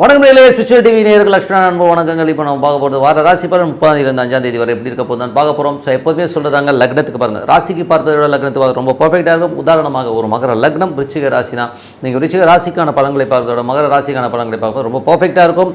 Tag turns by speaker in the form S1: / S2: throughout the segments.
S1: வணக்கம் நேர்களே spiritual TV நேர்கள் லட்சுமண அன்பு வணக்கங்கள். இப்போ நம்ம பார்க்க போகிறது வார ராசி பலன் முப்பதாம் தேதி அஞ்சாம் தேதி வரை எப்படி இருக்க போதும் பார்க்க போகிறோம் ஸோ எப்போதுமே சொல்கிறதாங்க லக்னத்துக்கு பாருங்கள் ராசிக்கு பார்ப்பதை விட லக்னத்துக்கு ரொம்ப பர்ஃபெக்டாக இருக்கும். உதாரணமாக ஒரு மகர லக்னம் ரிச்சிக ராசினா நீங்கள் ரிச்சிக ராசிக்கான பலன்களை பார்க்கறத விட மகர ராசிக்கான பலன்களை பார்க்க ரொம்ப பர்ஃபெக்டாக இருக்கும்.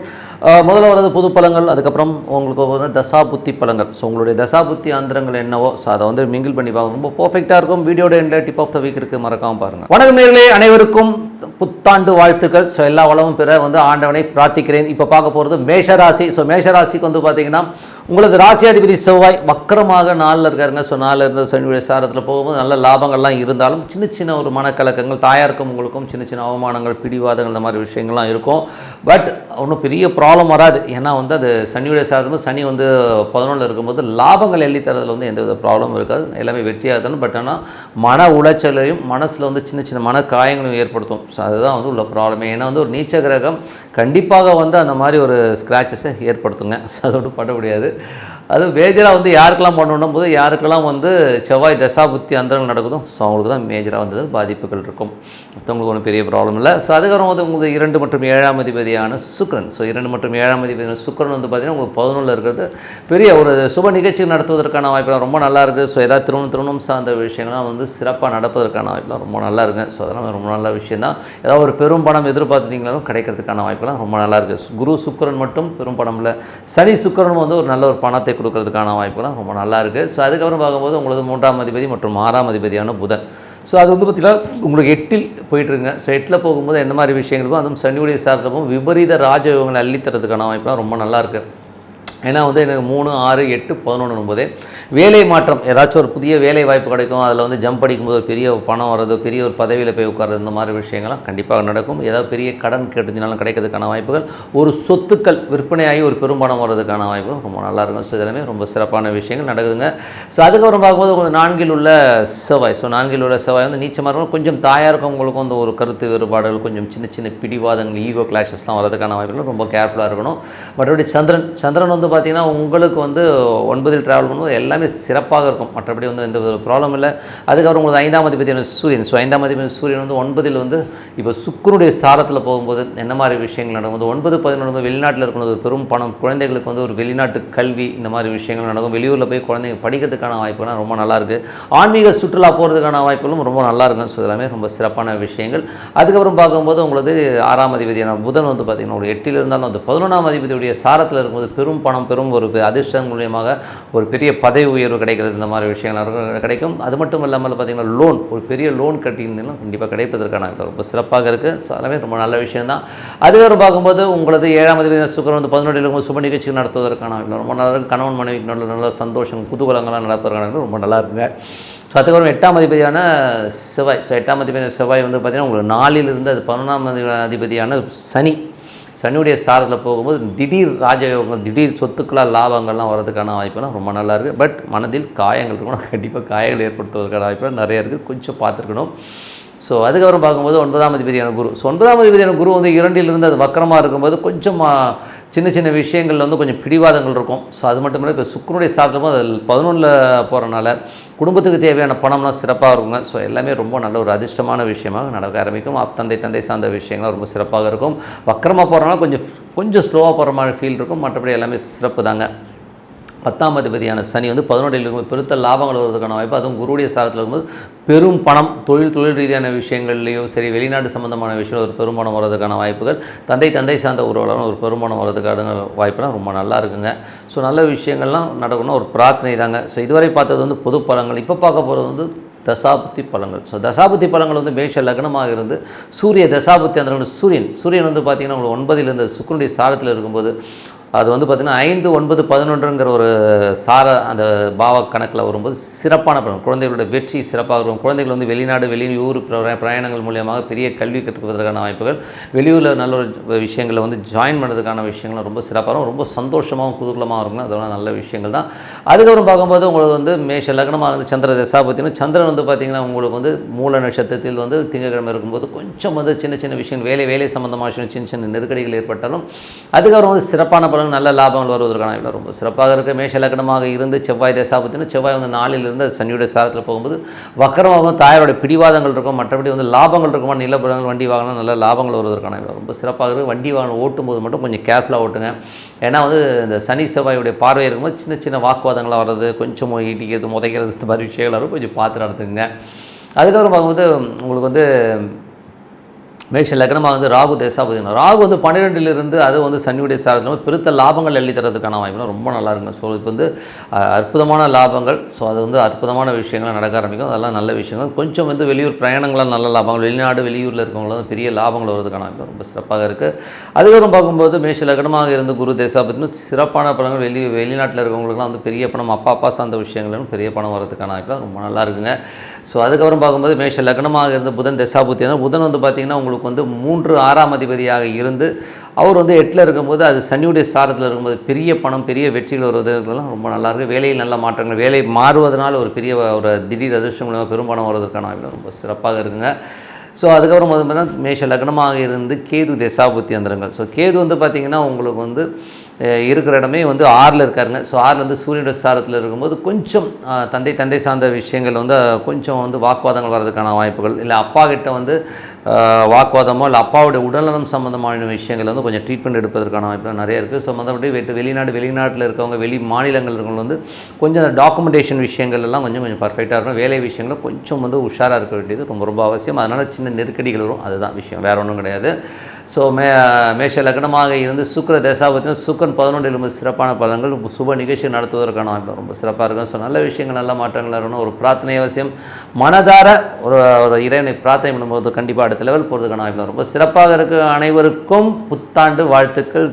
S1: முதல்ல வர்றது புது பழங்கள் அதுக்கப்புறம் உங்களுக்கு வந்து தசா புத்தி பழங்கள். ஸோ உங்களுடைய தசா புத்தி அந்தரங்கள் என்னவோ ஸோ அதை வந்து மிங்கிள் பண்ணி பார்க்க ரொம்ப பர்ஃபெக்டாக இருக்கும். வீடியோட எண்டில் டிப் ஆஃப் த வீக் இருக்குது மறக்காமல் பாருங்கள் வணக்கம் நேர்களே அனைவருக்கும் புத்தாண்டு வாழ்த்துக்கள். ஸோ எல்லா வளமும் பெற வந்து ஆண்டவனை பிரார்த்திக்கிறேன். இப்போ பார்க்க போகிறது மேஷராசி. ஸோ மேஷராசிக்கு வந்து பார்த்தீங்கன்னா உங்களது ராசியாதிபதி செவ்வாய் வக்கரமாக நாளில் இருக்காருங்க. ஸோ நாளில் இருந்த சனியுடைய சாரத்தில் போகும்போது நல்ல லாபங்கள்லாம் இருந்தாலும் சின்ன சின்ன ஒரு மனக்கலக்கங்கள் தாயாருக்கும் உங்களுக்கும் சின்ன சின்ன அவமானங்கள் பிடிவாதங்கள் இந்த மாதிரி விஷயங்கள்லாம் இருக்கும். பட் ஒன்றும் பெரிய ப்ராப்ளம் வராது. ஏன்னா வந்து அது சனியுடைய சாரத்தில் சனி வந்து பதினொன்றில் இருக்கும்போது லாபங்கள் எள்ளி தரதில் வந்து எந்த வித ப்ராப்ளமும் இருக்காது. எல்லாமே வெற்றியாக தானே. பட் ஆனால் மன உளைச்சலையும் மனசில் வந்து சின்ன சின்ன மன காயங்களையும் ஏற்படுத்தும். ஸோ அதுதான் வந்து உள்ள ப்ராப்ளமே ஏன்னா வந்து ஒரு நீச்ச கிரகம் கண்டிப்பாக வந்து அந்த மாதிரி ஒரு ஸ்க்ராச்சஸை ஏற்படுத்துங்க. ஸோ அதோடு பட முடியாது. it. அது மேஜராக வந்து யாருக்கெல்லாம் பண்ணணும் போது யாருக்கெல்லாம் வந்து செவ்வாய் தசாபுத்தி அந்தரங்கள் நடக்குதோ ஸோ அவங்களுக்கு தான் மேஜராக வந்து பாதிப்புகள் இருக்கும். மற்றவங்களுக்கு ஒன்றும் பெரிய ப்ராப்ளம் இல்லை. ஸோ அதுக்கப்புறம் வந்து உங்களுக்கு இரண்டு மற்றும் ஏழாம் அதிபதியான சுக்ரன் ஸோ இரண்டு மற்றும் ஏழாம் அதிபதியான சுக்ரன் வந்து பார்த்திங்கன்னா உங்களுக்கு பதினொன்றில் இருக்கிறது. பெரிய ஒரு சுப நிகழ்ச்சி நடத்துவதற்கான வாய்ப்புலாம் ரொம்ப நல்லா இருக்குது ஸோ ஏதாவது திருமணம் திருமணம் சார்ந்த விஷயங்கள்லாம் வந்து சிறப்பாக நடப்பதற்கான வாய்ப்புலாம் ரொம்ப நல்லா இருக்குங்க ஸோ அதெல்லாம் ரொம்ப நல்ல விஷயம் தான். ஏதாவது ஒரு பெரும் பணம் எதிர்பார்த்தீங்களாலும் கிடைக்கிறதுக்கான வாய்ப்புலாம் ரொம்ப நல்லா இருக்குது குரு சுக்கரன் மட்டும் பெரும் பணம் இல்லை. சனி சுக்கரன் வந்து ஒரு நல்ல ஒரு பணத்தை கொடுக்கறதுக்கான வாய்ப்புகள்லாம் ரொம்ப நல்லா இருக்குது ஸோ அதுக்கப்புறம் பார்க்கும்போது உங்களுக்கு மூன்றாம் அதிபதி மற்றும் ஆறாம் அதிபதியான புதன். ஸோ அது வந்து பார்த்திங்கன்னா உங்களுக்கு எட்டில் போயிட்டுருங்க. ஸோ எட்டில் போகும்போது என்ன மாதிரி விஷயங்களுக்கும் அதுவும் சனியுடைய சார்ந்தமும் விபரீத ராஜயோகங்களை அள்ளித்தரதுக்கான வாய்ப்புலாம் ரொம்ப நல்லா இருக்குது ஏன்னா வந்து எனக்கு மூணு ஆறு எட்டு பதினொன்று ஒன்பது வேலை மாற்றம் ஏதாச்சும் ஒரு புதிய வேலை வாய்ப்பு கிடைக்கும் அதில் வந்து ஜம்ப் அடிக்கும்போது ஒரு பெரிய பணம் வர்றது பெரிய ஒரு பதவியில் போய் உட்கார்றது இந்த மாதிரி விஷயங்கள்லாம் கண்டிப்பாக நடக்கும். ஏதாவது பெரிய கடன் கேட்டுனாலும் கிடைக்கிறதுக்கான வாய்ப்புகள் ஒரு சொத்துக்கள் விற்பனையாகி ஒரு பெரும் பணம் வர்றதுக்கான வாய்ப்புகள் ரொம்ப நல்லாயிருக்கும். ஸோ இதெல்லாமே ரொம்ப சிறப்பான விஷயங்கள் நடக்குதுங்க. ஸோ அதுக்கப்புறம் பார்க்கும்போது கொஞ்சம் நான்கில் உள்ள செவ்வாய். ஸோ நான்கில் உள்ள செவ்வாய் வந்து நீச்சமாக இருக்கும். கொஞ்சம் தாயாக இருக்கவங்களுக்கும் அந்த ஒரு கருத்து வேறுபாடுகள் கொஞ்சம் சின்ன சின்ன பிடிவாதங்கள் ஈகோ கிளாஷஸ்லாம் வரதுக்கான வாய்ப்புகள் ரொம்ப கேர்ஃபுல்லாக இருக்கணும். மற்றபடி சந்திரன் சந்திரன் வந்து பார்த்திங்கன்னா உங்களுக்கு வந்து ஒன்பதில் ட்ராவல் பண்ணும்போது எல்லாமே சிறப்பாக இருக்கும். மற்றபடி வந்து எந்த ஒரு ப்ராப்ளம் இல்லை. அதுக்கப்புறம் உங்களுக்கு ஐந்தாம் அதிபதியான சூரியன். ஸோ ஐந்தாம் அதிபதி சூரியன் வந்து ஒன்பதில் வந்து இப்போ சுக்கருடைய சாரத்தில் போகும்போது என்ன மாதிரி விஷயங்கள் நடக்கும்போது ஒன்பது பதினொன்று வந்து வெளிநாட்டில் இருக்கணும் ஒரு பெரும் பணம் குழந்தைகளுக்கு வந்து ஒரு வெளிநாட்டு கல்வி இந்த மாதிரி விஷயங்கள் நடக்கும். வெளியூரில் போய் குழந்தைங்க படிக்கிறதுக்கான வாய்ப்புலாம் ரொம்ப நல்லாயிருக்கு ஆன்மீக சுற்றுலா போகிறதுக்கான வாய்ப்புகளும் ரொம்ப நல்லா இருக்கும். ஸோ எல்லாமே ரொம்ப சிறப்பான விஷயங்கள். அதுக்கப்புறம் பார்க்கும்போது உங்களுக்கு ஆறாம் அதிபதியான புதன் வந்து பார்த்திங்கன்னா ஒரு எட்டில் இருந்தாலும் அந்த பதினொன்றாம் அதிபதியுடைய சாரத்தில் இருக்கும்போது பெரும் பணம் பெரும் ஒரு அதிர்ஷ்டம் மூலியமாக ஒரு பெரிய பதவி உயர்வு கிடைக்கிறது இந்த மாதிரி விஷயங்கள் கிடைக்கும். அது மட்டும் இல்லாமல் பார்த்திங்கன்னா லோன் ஒரு பெரிய லோன் கட்டியிருந்தீங்கன்னா கண்டிப்பாக கிடைப்பதற்கான ரொம்ப சிறப்பாக இருக்குது ஸோ எல்லாமே ரொம்ப நல்ல விஷயம் தான் அதுக்கப்புறம் பார்க்கும்போது உங்களது ஏழாம் தேதி சுக்கரன் வந்து பதினொன்றில் இருக்கும் சுப நிகழ்ச்சி நடத்துவதற்கான ரொம்ப நல்லா கணவன் மனைவி நல்ல நல்ல சந்தோஷம் குதூகலங்களாக நடப்பதற்கான ரொம்ப நல்லா இருக்குங்க. ஸோ அதுக்கப்புறம் எட்டாம் அதிபதியான செவ்வாய். ஸோ எட்டாம் அதிபதியான செவ்வாய் வந்து பார்த்திங்கன்னா உங்களுக்கு நாலில் இருந்து அது பதினொன்றாம் அதிபதியான சனி. சனியுடைய சாரத்தில் போகும்போது திடீர் ராஜயோகம் திடீர் சொத்துக்களாக லாபங்கள்லாம் வரதுக்கான வாய்ப்புலாம் ரொம்ப நல்லா இருக்குது பட் மனதில் காயங்கள் இருக்கணும் கண்டிப்பாக காயங்கள் ஏற்படுத்துவதற்கான வாய்ப்புகள் நிறைய இருக்குது கொஞ்சம் பார்த்துருக்கணும். ஸோ அதுக்கப்புறம் பார்க்கும்போது ஒன்பதாம் அதிபதியான குரு. ஸோ ஒன்பதாம் அதிபதியான குரு வந்து இரண்டிலிருந்து அது வக்கரமாக இருக்கும்போது கொஞ்சம் சின்ன சின்ன விஷயங்கள்ல வந்து கொஞ்சம் பிடிவாதங்கள் இருக்கும். ஸோ அது மட்டும் இல்லை இப்போ சுக்கரனுடைய சாரத்தில் அது பதினொன்றில் போகிறனால குடும்பத்துக்கு தேவையான பணம்லாம் சிறப்பாக இருக்குங்க. ஸோ எல்லாமே ரொம்ப நல்ல ஒரு அதிர்ஷ்டமான விஷயமாக நடக்க ஆரம்பிக்கும். தந்தை தந்தை சார்ந்த விஷயங்கள்லாம் ரொம்ப சிறப்பாக இருக்கும். வக்கரமாக போகிறனால கொஞ்சம் கொஞ்சம் ஸ்லோவாக போகிற மாதிரி ஃபீல் இருக்கும். மற்றபடி எல்லாமே சிறப்பு தாங்க பத்தாம் அதிபதியான சனி வந்து பதினொன்றில் இருக்கும் பெருத்த லாபங்கள் வருவதற்கான வாய்ப்பு அதுவும் குருடைய சாரத்தில் இருக்கும்போது பெரும் பணம் தொழில் தொழில் ரீதியான விஷயங்கள்லையும் சரி வெளிநாட்டு சம்பந்தமான விஷயம் ஒரு பெரும்பணம் வர்றதுக்கான வாய்ப்புகள் தந்தை தந்தை சார்ந்த உறவுகளும் ஒரு பெரும்பணம் வர்றதுக்கான வாய்ப்புலாம் ரொம்ப நல்லா இருக்குங்க. ஸோ நல்ல விஷயங்கள்லாம் நடக்கணும் ஒரு பிரார்த்தனை தாங்க. ஸோ இதுவரை பார்த்தது வந்து பொது பலங்கள் இப்போ பார்க்க போகிறது வந்து தசாபுத்தி பலங்கள். ஸோ தசாபுத்தி பலங்கள் வந்து மேஷ லக்னமாக இருந்து சூரிய தசாபுத்தி அந்த சூரியன் சூரியன் வந்து பார்த்திங்கன்னா உங்களுக்கு ஒன்பதில் இருந்த சுக்கரனுடைய சாரத்தில் இருக்கும்போது அது வந்து பார்த்திங்கன்னா ஐந்து ஒன்பது பதினொன்றுங்கிற ஒரு சார அந்த பாவ கணக்கில் வரும்போது சிறப்பான பலன். குழந்தைகளோட வெற்றி சிறப்பாக இருக்கும். குழந்தைகள் வந்து வெளிநாடு வெளியூர் பிரயாணங்கள் மூலியமாக பெரிய கல்வி கற்றுக்கிறதுக்கான வாய்ப்புகள். வெளியூரில் நல்ல ஒரு விஷயங்களை வந்து ஜாயின் பண்ணுறதுக்கான விஷயங்களும் ரொம்ப சிறப்பாக இருக்கும். ரொம்ப சந்தோஷமாகவும் குதூகலமாக இருக்கும் அதெல்லாம் நல்ல விஷயங்கள் தான். அதுக்கப்புறம் பார்க்கும்போது உங்களுக்கு வந்து மேஷ லக்னமாக வந்து சந்திர தசாபத்தினா சந்திரன் வந்து பார்த்திங்கன்னா உங்களுக்கு வந்து மூல நட்சத்திரத்தில் வந்து திங்கட்கிழமை இருக்கும்போது கொஞ்சம் வந்து சின்ன சின்ன விஷயங்கள் வேலை வேலை சம்மந்தமான சின்ன சின்ன நெருக்கடிகள் ஏற்பட்டாலும் அதுக்கப்புறம் வந்து சிறப்பான பலன் பலன் நல்ல லாபங்கள் வருவதற்கான இடம் ரொம்ப சிறப்பாக இருக்க. மேஷ லக்னமாக இருந்து செவ்வாய் தசாபத்தினா செவ்வாய் வந்து நாளிலிருந்து அது சனியுடைய சாரத்தில் போகும்போது வக்கரமாகவும் தாயாரோட பிடிவாதங்கள் இருக்கும். மற்றபடி வந்து லாபங்கள் இருக்குமா நிலப்படங்கள் வண்டி வாகனம் நல்ல லாபங்கள் வருவதற்கான இடம் ரொம்ப சிறப்பாக இருக்குது வண்டி வாகனம் ஓட்டும்போது மட்டும் கொஞ்சம் கேர்ஃபுல்லாக ஓட்டுங்க. ஏன்னா வந்து இந்த சனி செவ்வாயுடைய பார்வை இருக்கும்போது சின்ன சின்ன வாக்குவாதங்களாக வர்றது கொஞ்சம் இடிக்கிறது முதைக்கிறது இந்த மாதிரி விஷயங்கள் வரும். கொஞ்சம் பார்த்து நடத்துங்க அதுக்கப்புறம் பார்க்கும்போது உங்களுக்கு வந்து மேஷ லக்னமாக வந்து ராகு தேசாபதினா ராகு வந்து பன்னிரெண்டிலிருந்து அது வந்து சனியுடைய சாரத்தில் பெருத்த லாபங்கள் எழுதி தரதுக்கான வாய்ப்புலாம் ரொம்ப நல்லா இருக்குங்க. ஸோ இப்போ வந்து அற்புதமான லாபங்கள். ஸோ அது வந்து அற்புதமான விஷயங்கள் நடக்க ஆரம்பிக்கும். அதெல்லாம் நல்ல விஷயங்கள். கொஞ்சம் வந்து வெளியூர் பிரயாணங்களால் நல்ல லாபங்கள். வெளிநாடு வெளியூரில் இருக்கவங்களும் பெரிய லாபங்கள் வருவதற்கான வாய்ப்பு ரொம்ப சிறப்பாக இருக்குது அதுக்கப்புறம் பார்க்கும்போது மேஷ லக்னமாக இருந்து குரு தேசாபத்தினு சிறப்பான பணங்கள் வெளி வெளிநாட்டில் இருக்கவங்களுக்குலாம் வந்து பெரிய பணம் அப்பா அப்பா சார்ந்த விஷயங்களும் பெரிய பணம் வரதுக்கான வாய்ப்பு ரொம்ப நல்லா இருக்குங்க. ஸோ அதுக்கப்புறம் பார்க்கும்போது மேஷ லக்னமாக இருந்து புதன் தசாபுத்தி. புதன் வந்து பார்த்திங்கன்னா உங்களுக்கு வந்து மூன்று ஆறாம் அதிபதியாக இருந்து அவர் வந்து எட்டில் இருக்கும்போது அது சனியுடைய சாரத்தில் இருக்கும்போது பெரிய பணம் பெரிய வெற்றிகள் வருவதற்கெல்லாம் ரொம்ப நல்லாயிருக்கு வேலையில் நல்ல மாற்றங்கள் வேலை மாறுவதனால் ஒரு பெரிய ஒரு திடீர் அதிர்ஷ்டம் மூலமாக பெரும்பணம் வருவதற்கான ரொம்ப சிறப்பாக இருக்குங்க. ஸோ அதுக்கப்புறம் வந்து பார்த்திங்கன்னா மேஷ லக்னமாக இருந்து கேது தசாபுத்தி அந்தரங்கள் ஸோ கேது வந்து பார்த்திங்கன்னா உங்களுக்கு வந்து இருக்கிற இடமே வந்து ஆறில் இருக்காருங்க. ஸோ ஆறில் வந்து சூரியனுடைய சாரத்தில் இருக்கும்போது கொஞ்சம் தந்தை தந்தை சார்ந்த விஷயங்கள் வந்து கொஞ்சம் வந்து வாக்குவாதங்கள் வர்றதுக்கான வாய்ப்புகள் இல்லை அப்பா கிட்ட வந்து வாக்குவாதமோ இல்லை அப்பாவுடைய உடல்நலம் சம்மந்தமான விஷயங்கள் வந்து கொஞ்சம் ட்ரீட்மெண்ட் எடுப்பதற்கான வாய்ப்புகள் நிறைய இருக்குது ஸோ மற்றபடி வெட்டு வெளிநாடு வெளிநாட்டில் இருக்கவங்க வெளி மாநிலங்கள் இருக்கவங்க வந்து கொஞ்சம் டாக்குமெண்டேஷன் விஷயங்கள் எல்லாம் கொஞ்சம் கொஞ்சம் பர்ஃபெக்டாக இருக்கும் வேலை விஷயங்களும் கொஞ்சம் வந்து உஷாராக இருக்க வேண்டியது ரொம்ப ரொம்ப அவசியம். அதனால் சின்ன நெருக்கடிகள் வரும். அதுதான் விஷயம். வேறு ஒன்றும் கிடையாது. ஸோ மே மேஷ லக்னமாக இருந்து சுக்கிர தசாபத்தின சுக்கன் பதினொன்றில் ரொம்ப சிறப்பான பலன்கள் சுப நிகழ்ச்சி நடத்துவதற்கான வாய்ப்பு ரொம்ப சிறப்பாக இருக்கும். ஸோ நல்ல விஷயங்கள் நல்ல மாற்றங்கள் இருக்கணும் ஒரு பிரார்த்தனை அவசியம். மனதார ஒரு ஒரு இறைவனை பிரார்த்தனை பண்ணும்போது கண்டிப்பாக அடுத்த லெவல் போகிறதுக்கான வாய்ப்பு ரொம்ப சிறப்பாக இருக்க. அனைவருக்கும் புத்தாண்டு வாழ்த்துக்கள்.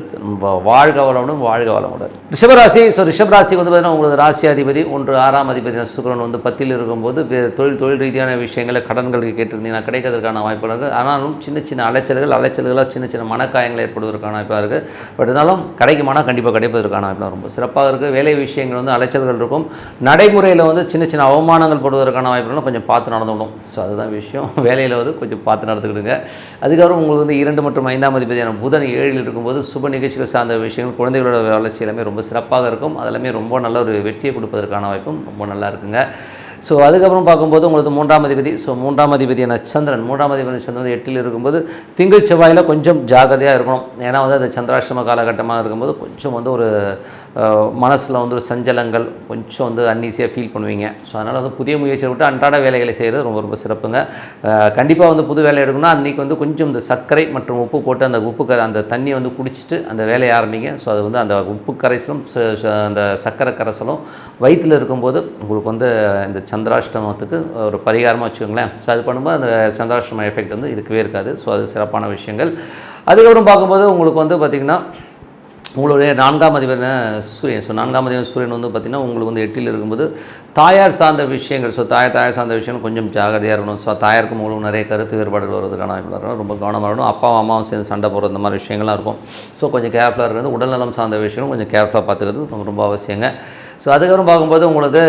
S1: வாழ்க வளமுடன் வாழ்க வளமுடன். ரிஷபராசி ஸோ ரிஷபராசி வந்து பார்த்தீங்கன்னா உங்களுக்கு ராசி அதிபதி ஒன்று ஆறாம் அதிபதி சுக்கரன் வந்து பத்தில் இருக்கும்போது தொழில் தொழில் ரீதியான விஷயங்களை கடன்களுக்கு கேட்டிருந்தீங்கன்னா கிடைக்கிறதுக்கான வாய்ப்பு இருக்குது ஆனாலும் சின்ன சின்ன அலைச்சல்கள் அலைச்சல்களாக சின்ன சின்ன மனக்காயங்கள் ஏற்படுவதற்கான வாய்ப்பாக இருக்குது பட் இருந்தாலும் கிடைக்குமானா கண்டிப்பாக கிடைப்பதற்கான வாய்ப்பு ரொம்ப சிறப்பாக இருக்குது வேலை விஷயங்கள் வந்து அலைச்சல்கள் இருக்கும். நடைமுறையில் வந்து சின்ன சின்ன அவமானங்கள் போடுவதற்கான வாய்ப்புகளும் கொஞ்சம் பார்த்து நடந்துவிடும் ஸோ அதுதான் விஷயம். வேலையில் வந்து கொஞ்சம் பார்த்து நடந்துக்கிடுங்க. அதுக்கப்புறம் உங்களுக்கு வந்து இரண்டு மற்றும் ஐந்தாம் அதிபதியான புதன் ஏழில் இருக்கும்போது சுப நிகழ்ச்சிகள் சார்ந்த விஷயங்கள் குழந்தைகளோட வளர்ச்சி எல்லாமே ரொம்ப சிறப்பாக இருக்கும். அதெல்லாமே ரொம்ப நல்ல ஒரு வெற்றியை கொடுப்பதற்கான வாய்ப்பும் ரொம்ப நல்லா இருக்குங்க. ஸோ அதுக்கப்புறம் பார்க்கும்போது உங்களுக்கு மூன்றாம் அதிபதி ஸோ மூன்றாம் அதிபதியான சந்திரன். மூன்றாம் அதிபதி சந்திரன் எட்டில் இருக்கும்போது திங்கள் செவ்வாயில் கொஞ்சம் ஜாகிரதையாக இருக்கணும். ஏன்னா வந்து அது சந்திராஷ்டம காலகட்டமாக இருக்கும்போது கொஞ்சம் வந்து ஒரு மனசில் வந்து ஒரு சஞ்சலங்கள் கொஞ்சம் வந்து அன்னீசியாக ஃபீல் பண்ணுவீங்க. ஸோ அதனால் வந்து புதிய முயற்சியை விட்டு அன்றாட வேலைகளை செய்கிறது ரொம்ப ரொம்ப சிறப்புங்க. கண்டிப்பாக வந்து புது வேலை எடுக்கணும்னா அன்றைக்கி வந்து கொஞ்சம் இந்த சர்க்கரை மற்றும் உப்பு போட்டு அந்த உப்பு கரை அந்த தண்ணியை வந்து குடிச்சிட்டு அந்த வேலையை ஆரம்பிங்க. ஸோ அது வந்து அந்த உப்பு கரைசலும் ச- அந்த சர்க்கரை கரைசலும் வயிற்றில் இருக்கும்போது உங்களுக்கு வந்து இந்த சந்திராஷ்டமத்துக்கு ஒரு பரிகாரமாக வச்சுக்கோங்களேன். ஸோ அது பண்ணும்போது அந்த சந்திராஷ்டம எஃபெக்ட் வந்து இருக்கவே இருக்காது. ஸோ அது சிறப்பான விஷயங்கள். அதுக்கப்புறம் பார்க்கும்போது உங்களுக்கு வந்து பார்த்திங்கன்னா உங்களுடைய நான்காம் அதிபர் சூரியன். ஸோ நான்காம் அதிபர் சூரியன் வந்து பார்த்திங்கன்னா உங்களுக்கு வந்து எட்டில் இருக்கும்போது தாயார் சார்ந்த விஷயங்கள். ஸோ தாயார் தாயார் சார்ந்த விஷயங்கள் கொஞ்சம் ஜாகிரதையாக இருக்கணும். ஸோ தாயாருக்கும் உங்களுக்கு நிறைய கருத்து வேறுபாடுகள் வருவதற்கான இருக்கணும் ரொம்ப கவனமாக இருக்கணும். அப்பா அம்மாவும் சேர்ந்து சண்டை போடுற இந்த மாதிரி விஷயங்கள்லாம் இருக்கும். ஸோ கொஞ்சம் கேர்ஃபுல்லாக இருக்கிறது. உடல்நலம் சார்ந்த விஷயங்களும் கொஞ்சம் கேர்ஃபுல்லாக பார்த்துக்கிறது ரொம்ப ரொம்ப அவசியங்க. ஸோ அதுக்கப்புறம் பார்க்கும்போது உங்களுக்கு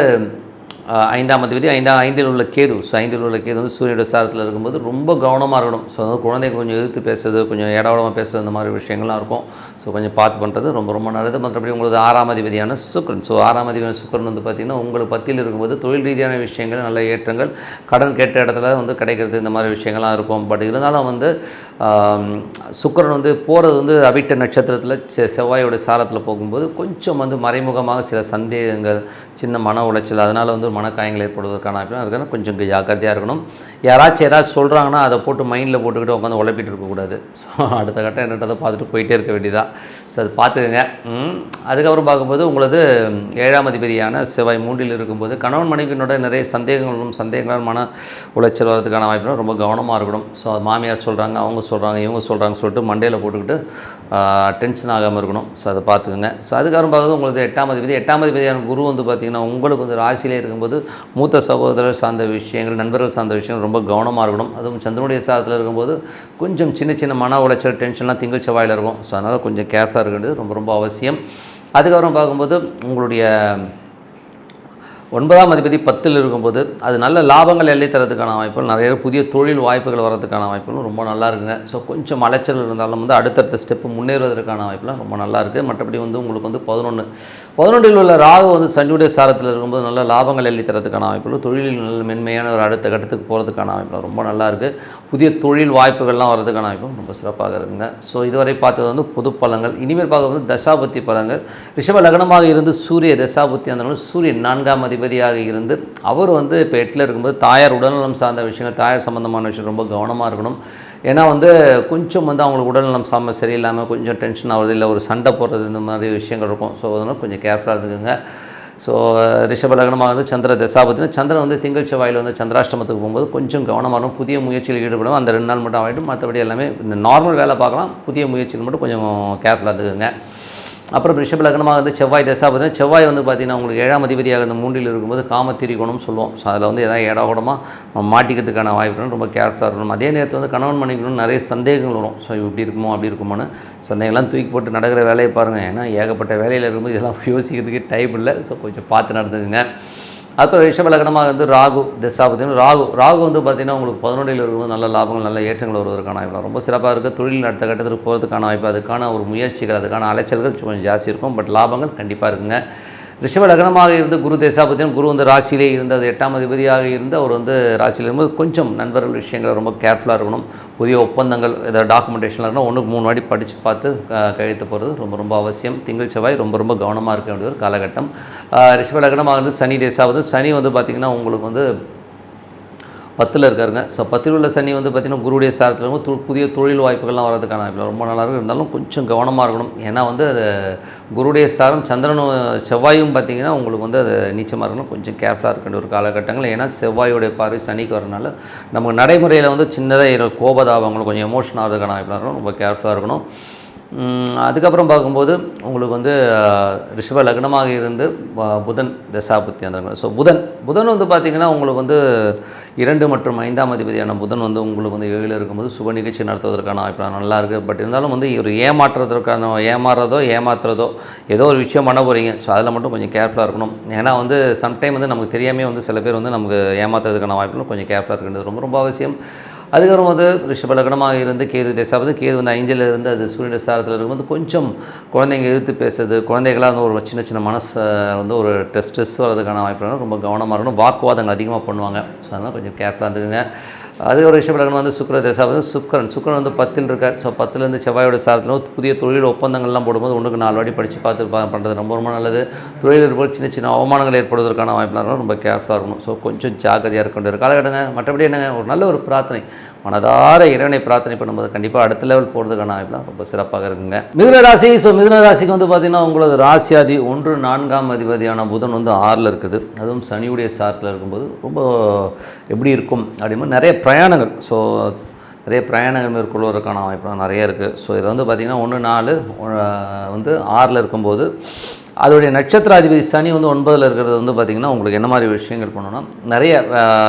S1: ஐந்தாம் அதிபதி ஐந்தாம் ஐந்தில் உள்ள கேது. ஸோ ஐந்தில் உள்ள கேது வந்து சூரியனுடைய சாரத்தில் இருக்கும்போது ரொம்ப கவனமாக இருக்கணும். ஸோ வந்து குழந்தைங்க கொஞ்சம் எதிர்த்து பேசுறது கொஞ்சம் இடவடமாக பேசுறது இந்த மாதிரி விஷயங்கள்லாம் இருக்கும். ஸோ கொஞ்சம் பார்த்து பண்ணுறது ரொம்ப ரொம்ப நல்லது. மற்றபடி உங்களுக்கு ஆறாம் அதிபதியான சுக்கரன். ஸோ ஆறாம் அதிபதியான சுக்கரன் வந்து பார்த்திங்கன்னா உங்களுக்கு பத்தியில் இருக்கும்போது தொழில் ரீதியான விஷயங்கள் நல்ல ஏற்றங்கள் கடன் கேட்ட இடத்துல வந்து கிடைக்கிறது இந்த மாதிரி விஷயங்கள்லாம் இருக்கும். பட் இருந்தாலும் வந்து சுக்கரன் சுக்கிரன் வந்து போகிறது வந்து அவிட்ட நட்சத்திரத்தில் செ- செவ்வாயோட சாரத்தில் போகும்போது கொஞ்சம் வந்து மறைமுகமாக சில சந்தேகங்கள் சின்ன மன உளைச்சல் அதனால் வந்து மனக்காயங்கள் ஏற்படுவதற்கான வாய்ப்புலாம் இருக்குன்னா கொஞ்சம் ஜாக்கிரதையாக இருக்கணும். யாராச்சும் ஏதாச்சும் சொல்கிறாங்கன்னா அதை போட்டு மைண்டில் போட்டுக்கிட்டு உட்காந்து உழைப்பிட்டு இருக்கக்கூடாது. ஸோ அடுத்த கட்டம் என்னட்டதை பார்த்துட்டு போயிட்டே இருக்க வேண்டியதாக ஸோ அது பார்த்துக்கங்க. அதுக்கப்புறம் பார்க்கும்போது உங்களது ஏழாம் அதிபதியான செவ்வாய் மூன்றில் இருக்கும்போது கணவன் மனைவியினோட நிறைய சந்தேகங்களும் சந்தேகங்களும் மன உளைச்சல் வரதுக்கான வாய்ப்புகளும் ரொம்ப கவனமாக இருக்கணும். ஸோ அது மாமியார் சொல்கிறாங்க அவங்க சொல்கிறாங்க இவங்க சொல்கிறாங்க சொல்லிட்டு மண்டையில் போட்டுக்கிட்டு டென்ஷன் ஆகாமல் இருக்கணும். ஸோ அதை பார்த்துக்குங்க. ஸோ அதுக்கப்புறம் பார்க்குறது உங்களுக்கு எட்டாம் அதிபதி. எட்டாம் அதிபதியான குரு வந்து பார்த்திங்கன்னா உங்களுக்கு வந்து ராசியிலே இருக்கும்போது மூத்த சகோதரர் சார்ந்த விஷயங்கள் நண்பர்கள் சார்ந்த விஷயங்கள் ரொம்ப கவனமாக இருக்கணும். அதுவும் சந்திரனுடைய சாதத்தில் இருக்கும்போது கொஞ்சம் சின்ன சின்ன மன உளைச்சல் டென்ஷன்லாம் திங்கள் செவ்வாயில் இருக்கும். ஸோ அதனால் கொஞ்சம் கேர்ஃபுல்லாக இருக்கிறது ரொம்ப ரொம்ப அவசியம். அதுக்கப்புறம் பார்க்கும்போது உங்களுடைய ஒன்பதாம் அதிபதி பத்தில் இருக்கும்போது அது நல்ல லாபங்கள் எல்லை தரதுக்கான வாய்ப்புகள் நிறைய புதிய தொழில் வாய்ப்புகள் வரதுக்கான வாய்ப்புகளும் ரொம்ப நல்லா இருக்குங்க. ஸோ கொஞ்சம் அலைச்சல் இருந்தாலும் வந்து அடுத்தடுத்த ஸ்டெப்பு முன்னேறுவதற்கான வாய்ப்புலாம் ரொம்ப நல்லா இருக்குது மற்றபடி வந்து உங்களுக்கு வந்து பதினொன்று பதினொன்றில் உள்ள ராகு வந்து சனியுடைய சாரத்தில் இருக்கும்போது நல்ல லாபங்கள் எள்ளி தரதுக்கான வாய்ப்புகள் தொழிலில் நல்ல மென்மையான ஒரு அடுத்த கட்டத்துக்கு போகிறதுக்கான வாய்ப்புகள் ரொம்ப நல்லா இருக்குது புதிய தொழில் வாய்ப்புகள்லாம் வரதுக்கான வாய்ப்பும் ரொம்ப சிறப்பாக இருக்குங்க. ஸோ இதுவரை பார்த்தது வந்து பொது பலங்கள் இனிமேல் பார்க்க வந்து தசாபுத்தி பழங்கள். ரிஷப லக்னமாக இருந்து சூரிய தசாபுத்தி அந்த சூரியன் நான்காம் அதிபதியாக இருந்து அவர் வந்து இப்போ எட்டில் இருக்கும்போது தாயார் உடல்நலம் சார்ந்த விஷயங்கள் தாயார் சம்மந்தமான விஷயம் ரொம்ப கவனமாக இருக்கணும். ஏன்னா வந்து கொஞ்சம் வந்து அவங்களுக்கு உடல்நலம் சாம சரியில்லாமல் கொஞ்சம் டென்ஷன் ஆகுறது இல்லை ஒரு சண்டை போடுறது இந்த மாதிரி விஷயங்கள் இருக்கும். ஸோ அதனால் கொஞ்சம் கேர்ஃபுல்லாக இருந்துக்குங்க. ஸோ ரிஷபலகனமாக வந்து சந்திர தசாபத்தினா சந்திரன் வந்து திங்கள் செவ்வாயில் வந்து சந்திராஷ்டமத்துக்கு போகும்போது கொஞ்சம் கவனமாக இருக்கும் புதிய முயற்சியில் ஈடுபடும் அந்த ரெண்டு நாள் மட்டும் ஆகிடும் மற்றபடி எல்லாமே நார்மல் வேலை பார்க்கலாம். புதிய முயற்சியில் மட்டும் கொஞ்சம் கேர்ஃபுல்லாக இருந்துக்குங்க. அப்புறம் ரிஷப லக்னமாக வந்து செவ்வாய் தசாபதி செவ்வாய் வந்து பார்த்திங்கன்னா உங்களுக்கு ஏழாம் அதிபதியாக இருந்த மூன்றில் இருக்கும்போது காமத்திரிகோணம்னு சொல்லுவோம். ஸோ அதில் வந்து எதாவது ஏடாகூடமாக மாட்டிக்கிறதுக்கான வாய்ப்பு ரொம்ப கேர்ஃபுல்லாக இருக்கணும். அதே நேரத்தில் வந்து கணவன் மனைவிகளும் நிறைய சந்தேகங்கள் வரும். ஸோ இப்படி இருக்குமோ அப்படி இருக்குமோன்னு சந்தேகம்லாம் தூக்கி போட்டு நடக்கிற வேலையை பாருங்கள் ஏன்னா ஏகப்பட்ட வேலையில் இருக்கும்போது இதெல்லாம் யோசிக்கிறதுக்கு டைம் இல்லை. ஸோ கொஞ்சம் பார்த்து நடந்துக்குங்க. அப்புறம் ரிஷப லக்னமாக வந்து ராகு தசாபதினு ராகு. ராகு வந்து பார்த்திங்கன்னா உங்களுக்கு பதினொன்றில் இருக்கும்போது நல்ல லாபங்கள் நல்ல ஏற்றங்கள் வருவதற்கான வாய்ப்பு ரொம்ப சிறப்பாக இருக்குது தொழில் அடுத்த கட்டத்துக்கு போகிறதுக்கான வாய்ப்பு அதுக்கான ஒரு முயற்சிகள் அதுக்கான அலைச்சல்கள் கொஞ்சம் ஜாஸ்தி இருக்கும். பட் லாபங்கள் கண்டிப்பாக இருக்குங்க. ரிஷப லக்னமாக இருந்து குரு தேசாபத்தியம் குரு வந்து ராசியிலே இருந்து அது எட்டாம் அதிபதியாக இருந்து அவர் வந்து ராசியில் இருக்கும்போது கொஞ்சம் நண்பர்கள் விஷயங்களை ரொம்ப கேர்ஃபுல்லாக இருக்கணும். புதிய ஒப்பந்தங்கள் ஏதாவது டாக்குமெண்டேஷனில் இருக்கணும் ஒன்றுக்கு மூணு வாடி படித்து பார்த்து கழித்து கையெழுத்து போகிறது ரொம்ப ரொம்ப அவசியம். திங்கள் செவ்வாய் ரொம்ப ரொம்ப கவனமாக இருக்க வேண்டிய ஒரு காலகட்டம். ரிஷப லக்னமாக இருந்து சனி தேசாவது சனி வந்து பார்த்திங்கன்னா உங்களுக்கு வந்து பத்தில் இருக்காருங்க. ஸோ பத்தில் உள்ள சனி வந்து பார்த்திங்கன்னா குருடைய சாரத்தில் வந்து புதிய தொழில் வாய்ப்புகள்லாம் வரதுக்கான வாய்ப்பு ரொம்ப நல்லா இருக்கும். இருந்தாலும் கொஞ்சம் கவனமாக இருக்கணும். ஏன்னா வந்து அது குருடைய சாரம் சந்திரனும் செவ்வாயும் பார்த்திங்கன்னா உங்களுக்கு வந்து அது நீச்சமாக இருக்கணும். கொஞ்சம் கேர்ஃபுல்லாக இருக்க வேண்டிய ஒரு காலகட்டங்கள். ஏன்னா செவ்வாயுடைய பார்வை சனிக்கு வரனால நமக்கு நடைமுறையில் வந்து சின்னதாக கோபதாபங்கள் கொஞ்சம் எமோஷன் ஆகிறதுக்கான வாய்ப்பு இருக்கணும் ரொம்ப கேர்ஃபுல்லாக இருக்கணும். அதுக்கப்புறம் பார்க்கும்போது உங்களுக்கு வந்து ரிஷப லக்னமாக இருந்து புதன் தசாபுத்தி அந்த ஸோ புதன் புதன் வந்து பார்த்திங்கன்னா உங்களுக்கு வந்து இரண்டு மற்றும் ஐந்தாம் அதிபதியான புதன் வந்து உங்களுக்கு வந்து ஏழில் இருக்கும்போது சுப நிகழ்ச்சி நடத்துவதற்கான வாய்ப்பு நல்லா இருக்குது பட் இருந்தாலும் வந்து ஒரு ஏமாற்றுறதுக்கான ஏமாறுறதோ ஏமாத்துறதோ ஏதோ ஒரு விஷயம் பண்ண போகிறீங்க ஸோ அதில் மட்டும் கொஞ்சம் கேர்ஃபுல்லாக இருக்கணும். ஏன்னா வந்து சம்டைம் வந்து நமக்கு தெரியாமே வந்து சில பேர் வந்து நமக்கு ஏமாத்துறதுக்கான வாய்ப்புகளும் கொஞ்சம் கேர்ஃபுல்லாக இருக்கின்றது ரொம்ப ரொம்ப அவசியம். அதுக்கப்புறம் வந்து ரிஷப லக்னமாக இருந்து கேது தேசாவது கேது வந்து ஐந்தில் இருந்து அது சூரிய சாரத்தில் இருக்கும்போது கொஞ்சம் குழந்தைங்க எழுத்து பேசுறது குழந்தைகளாக வந்து ஒரு சின்ன சின்ன மனசு வந்து ஒரு டெஸ்ட் ஸ்ட்ரெஸ் வரதுக்கான வாய்ப்பு ரொம்ப கவனமாக இருக்கணும். வாக்குவாதங்கள் அதிகமாக பண்ணுவாங்க. ஸோ அதனால் கொஞ்சம் கேர்ஃபுல்லாக இருந்துக்குங்க. அது ஒரு விஷயம் லக்னம் வந்து சுக்கிர வந்து சுக்கரன். சுக்கரன் வந்து பத்தில் இருக்கார். ஸோ பத்துலேருந்து செவ்வாயோட சாரத்தில் புதிய தொழில் ஒப்பந்தங்கள்லாம் போடும்போது ஒன்றுக்கு நாலு வாடி படித்து பார்த்து பண்ணுறது ரொம்ப ரொம்ப நல்லது. தொழில் இருப்போது சின்ன சின்ன அவமானங்கள் ஏற்படுவதற்கான வாய்ப்புலாம் ரொம்ப கேர்ஃபுல்லாக இருக்கணும். ஸோ கொஞ்சம் ஜாக்கிரதையாக இருக்க வேண்டிய ஒரு காலகட்டங்க மற்றபடி என்னங்க? ஒரு நல்ல ஒரு பிரார்த்தனை. மனதார இறைவனை பிரார்த்தனை பண்ணும்போது கண்டிப்பாக அடுத்த லெவல் போகிறதுக்கான வாய்ப்புலாம் ரொம்ப சிறப்பாக இருக்குங்க. மிதுன ராசி ஸோ மிதுன ராசிக்கு வந்து பார்த்திங்கன்னா உங்களது ராசியாதி ஒன்று நான்காம் அதிபதியான புதன் வந்து ஆறில் இருக்குது. அதுவும் சனியுடைய சாரத்தில் இருக்கும்போது ரொம்ப எப்படி இருக்கும் அப்படிங்கும்போது நிறைய பிரயாணங்கள். ஸோ நிறைய பிரயாணங்கள் மேற்கொள்வதற்கான வாய்ப்புலாம் நிறைய இருக்குது ஸோ இதில் வந்து பார்த்திங்கன்னா ஒன்று நாலு வந்து ஆறில் இருக்கும்போது அதோடைய நட்சத்திராதிபதி சனி வந்து ஒன்பதில் இருக்கிறது வந்து பார்த்திங்கன்னா உங்களுக்கு என்ன மாதிரி விஷயங்கள் பண்ணணும்னா நிறைய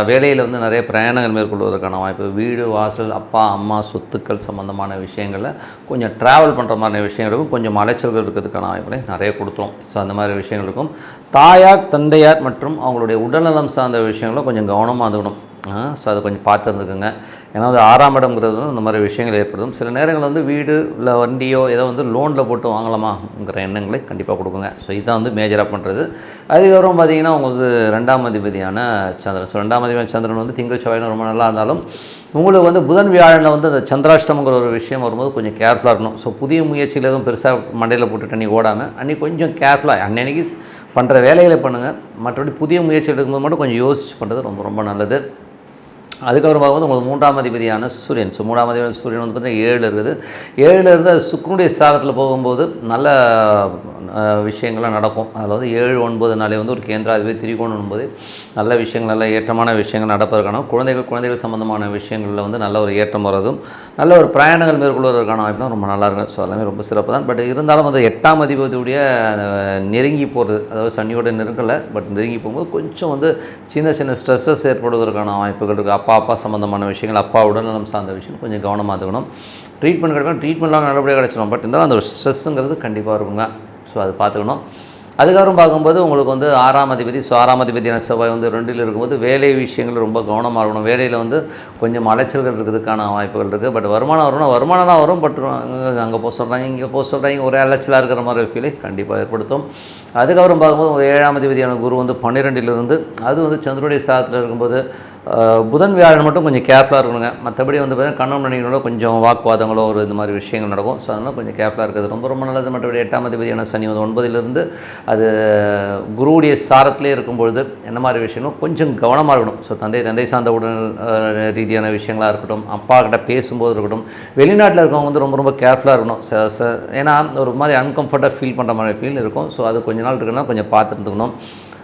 S1: வேலையில் வந்து நிறைய பிரயாணங்கள் மேற்கொள்வதற்கான வாய்ப்பு வீடு வாசல் அப்பா அம்மா சொத்துக்கள் சம்மந்தமான விஷயங்களில் கொஞ்சம் ட்ராவல் பண்ணுற மாதிரி விஷயங்களுக்கும் கொஞ்சம் அலைச்சல்கள் இருக்கிறதுக்கான வாய்ப்புகளை நிறைய கொடுத்துரும் ஸோ அந்த மாதிரி விஷயங்களுக்கும் தாயார் தந்தையார் மற்றும் அவங்களுடைய உடல்நலம் சார்ந்த விஷயங்களும் கொஞ்சம் கவனமாக இருக்கணும் ஸோ அதை கொஞ்சம் பார்த்துருந்துக்குங்க ஏன்னா அது ஆறாம் இடம்ங்கிறது வந்து இந்த மாதிரி விஷயங்கள் ஏற்படுத்தும் சில நேரங்கள் வந்து வீடு இல்லை வண்டியோ ஏதோ வந்து லோனில் போட்டு வாங்கலாமாங்கிற எண்ணங்களை கண்டிப்பாக கொடுக்குங்க. ஸோ இதுதான் வந்து மேஜராக பண்ணுறது அதுக்கப்புறம் பார்த்தீங்கன்னா உங்களுக்கு ரெண்டாம் அதிபதியான சந்திரன். ஸோ ரெண்டாம் அதிபதியான சந்திரன் வந்து திங்கள் செவ்வாய் ரொம்ப நல்லா இருந்தாலும் உங்களுக்கு வந்து புதன் வியாழனில் வந்து அந்த சந்திராஷ்டமங்கிற ஒரு விஷயம் வரும்போது கொஞ்சம் கேர்ஃபுல்லாக இருக்கணும். ஸோ புதிய முயற்சியில் எதுவும் பெருசாக மண்டையில் போட்டுட்டு அன்றைக்கி ஓடாமல் அன்றைக்கி கொஞ்சம் கேர்ஃபுல்லாக அன்னன்னைக்கு பண்ணுற வேலைகளை பண்ணுங்கள் மற்றபடி புதிய முயற்சி எடுக்கும்போது மட்டும் கொஞ்சம் யோசிச்சு பண்ணுறது ரொம்ப ரொம்ப நல்லது. அதுக்கப்புறம் பார்க்கும்போது உங்களுக்கு மூன்றாம் அதிபதியான சூரியன். ஸோ மூன்றாம் அதிபதியான சூரியன் வந்து பார்த்தீங்கன்னா ஏழு இருக்குது. ஏழில் இருந்து அது சுக்ரனுடைய சாரத்தில் போகும்போது நல்ல விஷயங்கள்லாம் நடக்கும். அதில் வந்து ஏழு ஒன்பது நாளே வந்து ஒரு கேந்திராதிபதி திரிகோணம் ஒன்பது. நல்ல விஷயங்கள் நல்ல ஏற்றமான விஷயங்கள் நடப்பதற்கான குழந்தைகள் குழந்தைகள் சம்மந்தமான விஷயங்களில் வந்து நல்ல ஒரு ஏற்றம் வர்றதும் நல்ல ஒரு பிரயாணங்கள் மேற்கொள்வதற்கான வாய்ப்புலாம் ரொம்ப நல்லா இருக்கும். ஸோ எல்லாமே ரொம்ப சிறப்பு தான். பட் இருந்தாலும் வந்து எட்டாம் அதிபதியுடைய நெருங்கி போகிறது அதாவது சனியோட நெருங்கலை பட் நெருங்கி போகும்போது கொஞ்சம் வந்து சின்ன சின்ன ஸ்ட்ரெஸ்ஸஸ் ஏற்படுவதற்கான வாய்ப்புகள் இருக்குது அப்பா அப்பா சம்மந்தமான விஷயங்கள் அப்பா உடல்நலம் சார்ந்த விஷயம் கொஞ்சம் கவனமாக இருக்கணும். ட்ரீட்மெண்ட் கிடைக்கும் ட்ரீட்மெண்ட்லாம் நல்லபடியாக கிடச்சிடும் பட் இருந்தாலும் அந்த ஒரு ஸ்ட்ரெஸ்ஸுங்கிறது கண்டிப்பாக இருக்குங்க. ஸோ அது பார்த்துக்கணும். அதுக்கப்புறம் பார்க்கும்போது உங்களுக்கு வந்து ஆறாம் அதிபதி ஸோ ஆறாம் அதிபதியான செவ்வாய் வந்து ரெண்டில் இருக்கும்போது வேலை விஷயங்கள் ரொம்ப கவனமாக இருக்கணும். வேலையில் வந்து கொஞ்சம் அலைச்சல்கள் இருக்கிறதுக்கான வாய்ப்புகள் இருக்குது பட் வருமானம் வரும்னா வருமானம்லாம் வரும். பட் அங்கே போக சொல்கிறாங்க இங்கே போக சொல்கிறாங்க ஒரே அலைச்சலாக இருக்கிற மாதிரி ஃபீலை கண்டிப்பாக ஏற்படுத்தும். அதுக்கப்புறம் பார்க்கும்போது ஒரு ஏழாம் அதிபதியான குரு வந்து பன்னிரெண்டிலிருந்து அது வந்து சந்திரனுடைய சாதத்தில் இருக்கும்போது புதன் வியாழன் மட்டும் கொஞ்சம் கேர்ஃபுல்லாக இருக்கணுங்க. மற்றபடி வந்து பார்த்தீங்கன்னா கண்ணன் மணிகளோட கொஞ்சம் வாக்குவாதங்களோ ஒரு இந்த மாதிரி விஷயங்கள் நடக்கும். ஸோ அதனால் கொஞ்சம் கேர்ஃபுல்லாக இருக்குது ரொம்ப ரொம்ப நல்லது. மற்றபடி எட்டாம் அதிபதியான சனி வந்து ஒன்பதிலிருந்து அது குருவுடைய சாரத்திலே இருக்கும்பொழுது என்ன மாதிரி விஷயங்களும் கொஞ்சம் கவனமாக இருக்கணும். ஸோ தந்தை தந்தை சார்ந்த உடல் ரீதியான விஷயங்களாக இருக்கட்டும் அப்பா கிட்ட பேசும்போது இருக்கட்டும் வெளிநாட்டில் இருக்கவங்க வந்து ரொம்ப ரொம்ப கேர்ஃபுல்லாக இருக்கணும். ஏன்னா ஒரு மாதிரி அன்கம்ஃபர்ட்டாக ஃபீல் பண்ணுற மாதிரி ஃபீல் இருக்கும். ஸோ அது கொஞ்ச நாள் இருக்குன்னா கொஞ்சம் பார்த்து இருந்துக்கணும்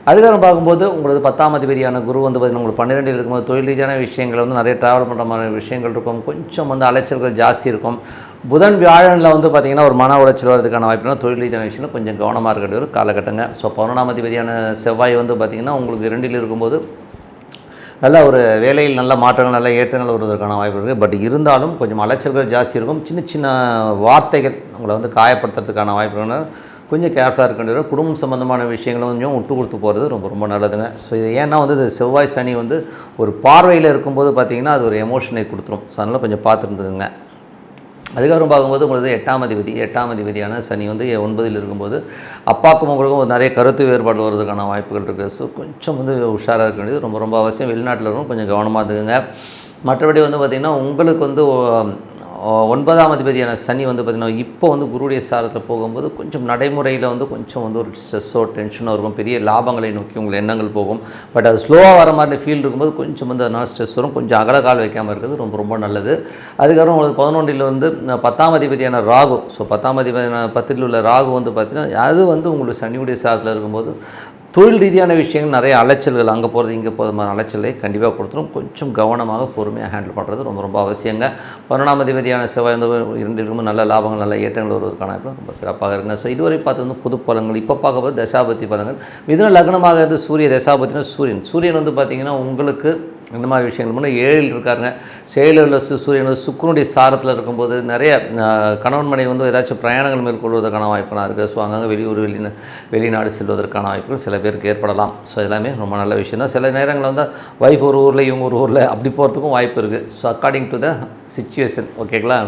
S1: அதுக்கப்புறம் பார்க்கும்போது உங்களது பத்தாம் அதிபதியான குரு வந்து பார்த்தீங்கன்னா உங்களுக்கு பன்னிரெண்டில் இருக்கும்போது தொழில் ரீதியான விஷயங்கள் வந்து நிறைய ட்ராவல் பண்ணுற மாதிரி விஷயங்கள் இருக்கும். கொஞ்சம் வந்து அலைச்சல்கள் ஜாஸ்தி இருக்கும். புதன் வியாழனில் வந்து பார்த்திங்கன்னா ஒரு மன உளைச்சல் வரதுக்கான வாய்ப்புனா தொழில் ரீதியான விஷயங்கள் கொஞ்சம் கவனமாக இருக்கிற ஒரு காலகட்டங்க. ஸோ பதினொன்றாம் அதிபதியான செவ்வாய் வந்து பார்த்திங்கன்னா உங்களுக்கு இரண்டில் இருக்கும்போது நல்ல ஒரு வேலையில் நல்ல மாற்றங்கள் நல்ல ஏற்றங்கள் வருவதற்கான வாய்ப்பு இருக்குது பட் இருந்தாலும் கொஞ்சம் அலைச்சல்கள் ஜாஸ்தி இருக்கும். சின்ன சின்ன வார்த்தைகள் உங்களை வந்து காயப்படுத்துறதுக்கான வாய்ப்பு இருக்குன்னா கொஞ்சம் கேர்ஃபுல்லாக இருக்க வேண்டியது குடும்பம் சம்மந்தமான விஷயங்களை கொஞ்சம் விட்டு கொடுத்து போகிறது ரொம்ப ரொம்ப நல்லதுங்க. ஸோ இது ஏன்னா வந்து இது செவ்வாய் சனி வந்து ஒரு பார்வையில் இருக்கும்போது பார்த்திங்கன்னா அது ஒரு எமோஷனை கொடுத்துரும். ஸோ அதனால் கொஞ்சம் பார்த்துருந்துக்குங்க. அதுக்கப்புறம் பார்க்கும்போது உங்களுக்கு எட்டாம் அதிபதி எட்டாம் அதிபதியான சனி வந்து ஒன்பதில் இருக்கும்போது அப்பாக்கும் உங்களுக்கும் ஒரு நிறைய கருத்து வேறுபாடு வர்றதுக்கான வாய்ப்புகள் இருக்குது ஸோ கொஞ்சம் வந்து உஷாராக இருக்க வேண்டியது. ரொம்ப ரொம்ப அவசியம். வெளிநாட்டில் இருக்கும் கொஞ்சம் கவனமாக இருந்துக்குங்க. மற்றபடி வந்து பார்த்திங்கன்னா உங்களுக்கு வந்து ஒன்பதாம் அதிபதியான சனி வந்து பார்த்திங்கன்னா இப்போ வந்து குருடைய சாரத்தில் போகும்போது கொஞ்சம் நடைமுறையில் வந்து கொஞ்சம் வந்து ஒரு ஸ்ட்ரெஸ்ஸோ டென்ஷனோ இருக்கும். பெரிய லாபங்களை நோக்கி உங்கள் எண்ணங்கள் போகும். பட் அது ஸ்லோவாக வர மாதிரி ஃபீல் இருக்கும்போது கொஞ்சம் வந்து அதனால் ஸ்ட்ரெஸ் வரும். கொஞ்சம் அகல கால் வைக்காமல் இருக்கிறது ரொம்ப ரொம்ப நல்லது. அதுக்கப்புறம் உங்களுக்கு பதினொன்றில் வந்து பத்தாம் அதிபதியான ராகு. ஸோ பத்தாம் அதிபதியான பத்தில் உள்ள ராகு வந்து பார்த்திங்கன்னா அது வந்து உங்களுக்கு சனியுடைய சாரத்தில் இருக்கும்போது தொழில் ரீதியான விஷயங்கள் நிறைய அலைச்சல்கள் அங்கே போகிறது இங்கே போகிற மாதிரி அலைச்சலை கண்டிப்பாக கொடுத்துரும். கொஞ்சம் கவனமாக பொறுமையாக ஹேண்டில் பண்ணுறது ரொம்ப ரொம்ப அவசியங்க. பன்னெண்டாம் அதிபதியான செவ்வாய் வந்து இரண்டிற்கும் நல்ல லாபங்கள் நல்ல ஏற்றங்கள் வருவதற்கான ரொம்ப சிறப்பாக இருக்குங்க. ஸோ இதுவரை பார்த்து வந்து புது பலங்கள் இப்போ பார்க்க போது தசாபதி பலங்கள் மிதுன லக்னமாக இருந்து சூரிய தசாபத்தினா சூரியன். சூரியன் வந்து பார்த்திங்கன்னா உங்களுக்கு இந்த மாதிரி விஷயங்கள். முன்னே ஏழில் இருக்காருங்க. செயலில் உள்ள சு- சூரியன் சுக்கனுடைய சாரத்தில் இருக்கும்போது நிறைய கணவன் மனைவி வந்து ஏதாச்சும் பிரயாணங்கள் மேற்கொள்வதற்கான வாய்ப்புலாம் இருக்குது ஸோ அங்கங்கே வெளியூர் வெளி வெளிநாடு செல்வதற்கான வாய்ப்புகள் சில பேருக்கு ஏற்படலாம். ஸோ எல்லாமே ரொம்ப நல்ல விஷயம் தான். சில நேரங்களில் வந்து ஒய்ஃப் ஒரு ஊரில் இவங்க ஒரு ஊரில் அப்படி போகிறதுக்கும் வாய்ப்பு இருக்குது so according to the situation ஓகேங்களா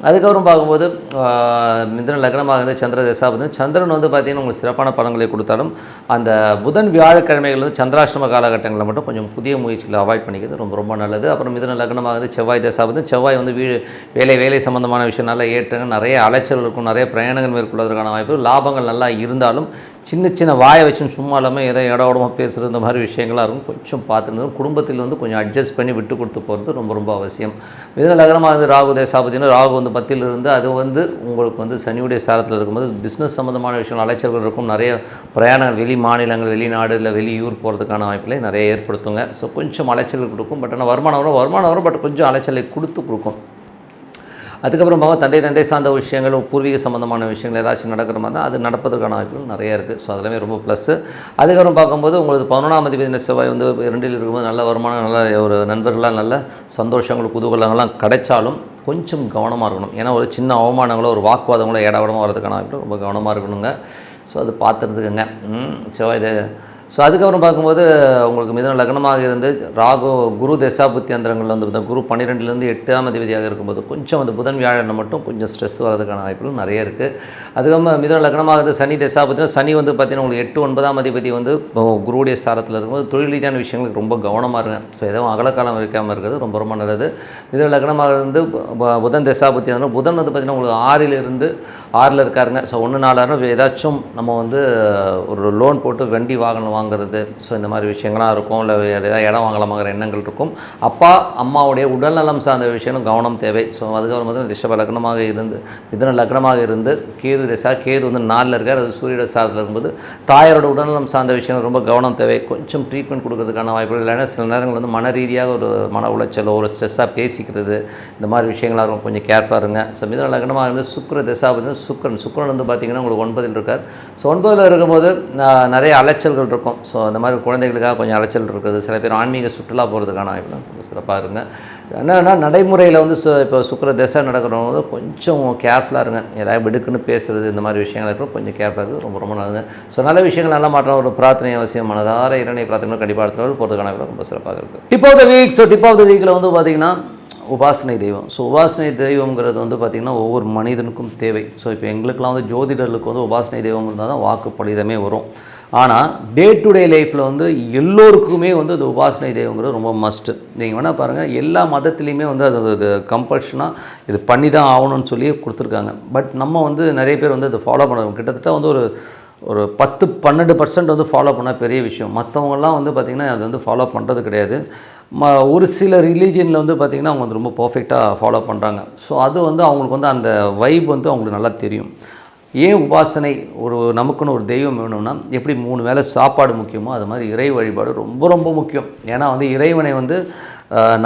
S1: அதுக்கப்புறம் பார்க்கும்போது ஆஹ், லக்னமாக இருந்து சந்திர தசாபதி சந்திரன் வந்து பார்த்திங்கன்னா உங்களுக்கு சிறப்பான பலன்களை கொடுத்தாலும் அந்த புதன் வியாழக்கிழமைகள் வந்து சந்திராஷ்டம காலகட்டங்களில் மட்டும் கொஞ்சம் புதிய முயற்சிகளை அவாய்ட் பண்ணிக்கிறது ரொம்ப ரொம்ப நல்லது. அப்புறம் மிதன லக்னமாக இருந்து செவ்வாய் தசாபதி செவ்வாய் வந்து வீ வேலை வேலை சம்பந்தமான விஷயம் நல்லா ஏற்றங்கள் நிறைய அலைச்சல் இருக்கும் நிறைய பிரயாணங்கள் மேற்கொள்வதற்கான வாய்ப்பு லாபங்கள் நல்லா இருந்தாலும் சின்ன சின்ன வாயை வச்சுன்னு சும்மா இல்லாமல் ஏதோ இட உடம்பு பேசுகிறது இந்த மாதிரி விஷயங்களாக இருக்கும். கொஞ்சம் பார்த்துருந்தோம். குடும்பத்தில் வந்து கொஞ்சம் அட்ஜஸ்ட் பண்ணி விட்டு கொடுத்து போகிறது ரொம்ப ரொம்ப அவசியம். மிதுன லக்னமாக இருந்து ராகு தேசாபத்தினா ராகு வந்து பத்தில் இருந்து அது வந்து உங்களுக்கு வந்து சனியுடைய சாரத்தில் இருக்கும்போது பிஸ்னஸ் சம்மந்தமான விஷயங்கள் அலைச்சல்கள் இருக்கும். நிறைய பிரயாணம் வெளி மாநிலங்கள் வெளிநாடு இல்லை வெளியூர் போகிறதுக்கான வாய்ப்புகளை நிறைய ஏற்படுத்துங்க. ஸோ கொஞ்சம் அலைச்சல் கொடுக்கும். பட் ஆனால் வருமானம் வரும் வருமானம் வரும் பட் கொஞ்சம் அலைச்சலை கொடுத்து கொடுக்கும். அதுக்கப்புறம் தந்தை தந்தை சார்ந்த விஷயங்களும் பூர்வீக சம்மந்தமான விஷயங்கள் ஏதாச்சும் நடக்கிற மாதிரி தான் அது நடப்பதற்கான வாய்ப்புகள் நிறைய இருக்குது ஸோ அதெல்லாமே ரொம்ப ப்ளஸ்ஸு அதுக்கப்புறம் பார்க்கும்போது உங்களுக்கு பதினொன்றாம் அதிபதி செவ்வாய் வந்து இரண்டில் இருக்கும்போது நல்ல வருமானம் நல்ல ஒரு நண்பர்களாக நல்ல சந்தோஷங்கள் குதூகலங்கள்லாம் கிடைச்சாலும் கொஞ்சம் கவனமாக இருக்கணும். ஏன்னா ஒரு சின்ன அவமானங்களோ ஒரு வாக்குவாதங்களோ ஏடாவிடமாக வரதுக்கான வாய்ப்பு ரொம்ப கவனமாக இருக்கணுங்க. ஸோ அது பார்த்துருந்துக்குங்க. ஸோ செவ்வாய் இது ஸோ அதுக்கப்புறம் பார்க்கும்போது உங்களுக்கு மிதன லக்னமாக இருந்து ராகு குரு தசாபுத்தி அந்தரங்கள் வந்து பார்த்தா குரு பன்னிரெண்டுலேருந்து எட்டாம் அதிபதியாக இருக்கும்போது கொஞ்சம் அந்த புதன் வியாழனை மட்டும் கொஞ்சம் ஸ்ட்ரெஸ் வரதுக்கான வாய்ப்புகள் நிறைய இருக்குது அதுக்கப்புறம் மிதன லக்னமாக இருந்து சனி தசாபுத்தினா சனி வந்து பார்த்தீங்கன்னா உங்களுக்கு எட்டு ஒன்பதாம் அதிபதி வந்து குருவுடைய சாரத்தில் இருக்கும்போது தொழில் ரீதியான விஷயங்களுக்கு ரொம்ப கவனமாக இருங்க. ஸோ எதுவும் அகலக்காலம் வைக்காமல் இருக்கிறது ரொம்ப ரொம்ப நல்லது. மிதன லக்னமாக இருந்து புதன் தசாபுத்தி அந்த புதன் வந்து பார்த்தீங்கன்னா உங்களுக்கு ஆறில் இருந்து ஆறில் இருக்காருங்க. ஸோ ஒன்று நாலாயிரம் ஏதாச்சும் நம்ம வந்து ஒரு லோன் போட்டு வண்டி வாகனம் வாங்குறது. ஸோ இந்த மாதிரி விஷயங்கள்லாம் இருக்கும். இல்லை ஏதாவது இடம் வாங்கலாமாங்கிற எண்ணங்கள் இருக்கும். அப்பா அம்மாவுடைய உடல்நலம் சார்ந்த விஷயம் கவனம் தேவை. ஸோ அதுக்கப்புறம் வந்து ரிஷப லக்னமாக இருந்து மிதன லக்னமாக இருந்து கேது திசா கேது வந்து நாளில் இருக்கார். அது சூரிய சாரத்தில் இருக்கும்போது தாயாரோட உடல்நலம் சார்ந்த விஷயம் ரொம்ப கவனம் தேவை. கொஞ்சம் ட்ரீட்மெண்ட் கொடுக்கறதுக்கான வாய்ப்புகள் இல்லைன்னா சில நேரங்கள் வந்து மன ரீதியாக ஒரு மன உளைச்சலோ ஒரு ஸ்ட்ரெஸ்ஸாக பேசிக்கிறது இந்த மாதிரி விஷயங்களாக இருக்கும். கொஞ்சம் கேர்ஃபுல்லாக இருங்க. ஸோ மிதன லக்னமாக இருந்து சுக்கர திசா வந்து சுக்கரன். சுக்கரன் வந்து பார்த்திங்கன்னா உங்களுக்கு ஒன்பதில் இருக்கார். ஸோ ஒன்பதில் இருக்கும்போது நிறைய அலைச்சல்கள் இருக்கும். இருக்கும். ஸோ அந்த மாதிரி குழந்தைகளுக்காக கொஞ்சம் அலைச்சல் இருக்குது சில பேர் ஆன்மீக சுற்றுலா போகிறதுக்கான வாய்ப்பு சிறப்பாக இருங்க. என்னன்னா நடைமுறையில் வந்து சு இப்போ சுக்கர திசை நடக்கிறவங்க வந்து கொஞ்சம் கேர்ஃபுல்லாக இருங்க. ஏதாவது விடுக்குன்னு பேசுறது இந்த மாதிரி விஷயங்கள் இருக்கும் கொஞ்சம் கேர்ஃபுல்லாக இருக்குது ரொம்ப ரொம்ப நல்லது ஸோ நல்ல விஷயங்கள் நல்லா மாற்றம் ஒரு பிரார்த்தனை அவசியம். மனதார இரணை பிரார்த்தனை கண்டிப்பாக அடுத்த போகிறதுக்கான வாய்ப்பு ரொம்ப சிறப்பாக இருக்குது dip of the week so dip of the வீக்கில் வந்து பார்த்திங்கன்னா உபாசனை தெய்வம். ஸோ உபாசனை தெய்வங்கிறது வந்து பார்த்திங்கன்னா ஒவ்வொரு மனிதனுக்கும் தேவை. ஸோ இப்போ எங்களுக்கெல்லாம் வந்து ஜோதிடர்களுக்கு வந்து உபாசனை தெய்வம் இருந்தால் தான் வாக்கு பலிதமே வரும். ஆனால் டே டு டே லைஃப்பில் வந்து எல்லோருக்குமே வந்து அது உபாசனை தெய்வங்கிறது ரொம்ப மஸ்ட்டு நீங்கள் வேணால் பாருங்கள் எல்லா மதத்துலேயுமே வந்து அது கம்பல்ஷனாக இது பண்ணி தான் ஆகணும்னு சொல்லி கொடுத்துருக்காங்க. பட் நம்ம வந்து நிறைய பேர் வந்து அதை ஃபாலோ பண்ண கிட்டத்தட்ட வந்து ஒரு ஒரு பத்து பன்னெண்டு பர்சன்ட் வந்து ஃபாலோ பண்ண பெரிய விஷயம். மற்றவங்கலாம் வந்து பார்த்திங்கன்னா அது வந்து ஃபாலோ பண்ணுறது கிடையாது. ம ஒரு சில ரிலீஜியனில் வந்து பார்த்திங்கன்னா அவங்க வந்து ரொம்ப பர்ஃபெக்டாக ஃபாலோ பண்ணுறாங்க ஸோ அது வந்து அவங்களுக்கு வந்து அந்த வைப் வந்து அவங்களுக்கு நல்லா தெரியும். ஏன் உபாசனை ஒரு நமக்குன்னு ஒரு தெய்வம் வேணும்னா எப்படி மூணு வேளை சாப்பாடு முக்கியமோ அது மாதிரி இறை வழிபாடு ரொம்ப ரொம்ப முக்கியம். ஏன்னா வந்து இறைவனை வந்து